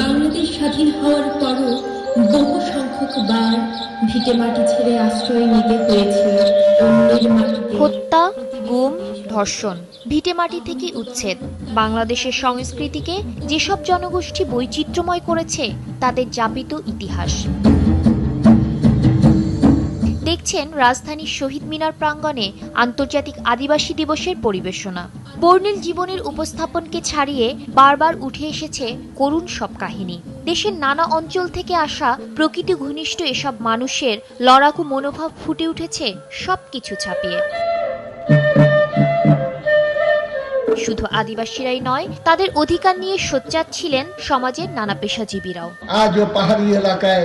বাংলাদেশ স্বাধীন হওয়ার পরও বহু সংখ্যক বার ভিটে মাটি ছেড়ে আশ্রয় নিতে হয়েছে হত্যা গুম ধর্ষণ ভিটেমাটি থেকে উচ্ছেদ। বাংলাদেশের সংস্কৃতিকে যেসব জনগোষ্ঠী বৈচিত্র্যময় করেছে তাদের যাপিত ইতিহাস। দেখছেন রাজধানীর শহীদ মিনার প্রাঙ্গণে আন্তর্জাতিক আদিবাসী দিবসের পরিবেশনা। বর্ণিল জীবনের উপস্থাপনকে ছাড়িয়ে বারবার উঠে এসেছে করুণ সব কাহিনী। দেশের নানা অঞ্চল থেকে আসা প্রকৃতি ঘনিষ্ঠ এসব মানুষের লড়াকু মনোভাব ফুটে উঠেছে সবকিছু ছাপিয়ে। শুধু আদিবাসীরাই নয়, তাদের অধিকার নিয়ে সোচ্চার ছিলেন সমাজের নানা পেশাজীবীরাও। আজও পাহাড়ি এলাকায়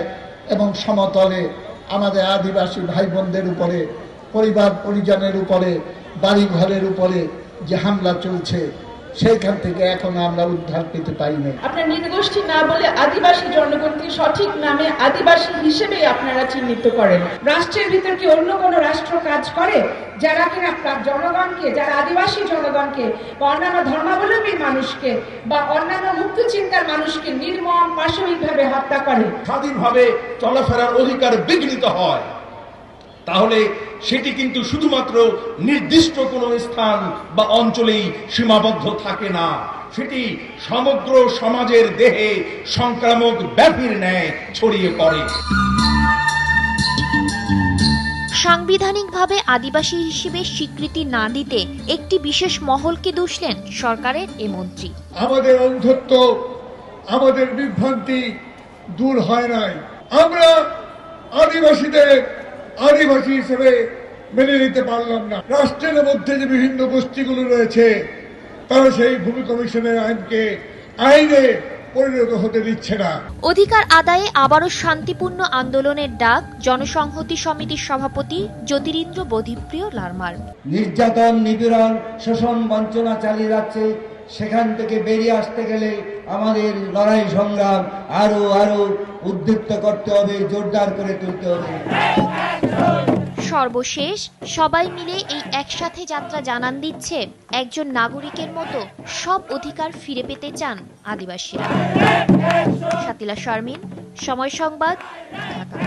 এবং সমতলে আমাদের আদিবাসী ভাই বোনদের উপরে পরিবার পরিজনের উপরে বাড়ি ঘরের উপরে যে হামলা চলছে সেইখান থেকে এখনও আমরা উদ্ধার পেতে পারি নাই। আপনার নির্গোষ্ঠী না বলে আদিবাসী জনগণকে সঠিক নামে আদিবাসী হিসেবেই আপনারা চিহ্নিত করেন। রাষ্ট্রের ভিতর কি অন্য কোনো রাষ্ট্র কাজ করে? যারা কিনা জনগণকে যারা আদিবাসী জনগণকে বা অন্যান্য ধর্মাবলম্বী মানুষকে বা অন্যান্য মুক্ত চিন্তার মানুষকে নির্মম পাশবিকভাবে হত্যা করে। স্বাধীনভাবে চলাফেরার অধিকার বিঘ্নিত হয়। তাহলে সেটি কিন্তু শুধুমাত্র নির্দিষ্ট কোনো স্থান বা অঞ্চলেই সীমাবদ্ধ থাকে না। সেটি সমগ্র সমাজের দেহে সংক্রামক ব্যাধির ন্যায় ছড়িয়ে পড়ে। সাংবিধানিকভাবে আদিবাসী হিসেবে স্বীকৃতি না দিতে একটি বিশেষ মহলকে দুষলেন সরকারের এ মন্ত্রী। আমাদের অন্ধত্ব আমাদের বিভ্রান্তি দূর হয় নাই। আমরা আদিবাসীদের আদিবাসী হিসেবে মেনে নিতে পারলাম না। রাষ্ট্রের মধ্যে যে বিভিন্ন গোষ্ঠীগুলো রয়েছে তারা সেই ভূমি কমিশনের আইনকে আইনে পরিণত হতে দিচ্ছে না। অধিকার আদায়ে আবারও শান্তিপূর্ণ আন্দোলনের ডাক জনসংহতি সমিতির সভাপতি জ্যোতিরিন্দ্র বোধিপ্রিয় লারমার। নির্যাতন নিপীড়ন শোষণ বঞ্চনা চালিয়ে যাচ্ছে। সেখান থেকে বেরিয়ে আসতে গেলে আমাদের লড়াই সংগ্রাম আরও আরও উদ্দীপ্ত করতে হবে জোরদার করে তুলতে হবে। সর্বশেষ, সবাই মিলে এই একসাথে যাত্রা জানান দিচ্ছে একজন নাগরিকের মতো সব অধিকার ফিরে পেতে চান আদিবাসীরা। সাতিলা শারমিন, সময় সংবাদ, ঢাকা।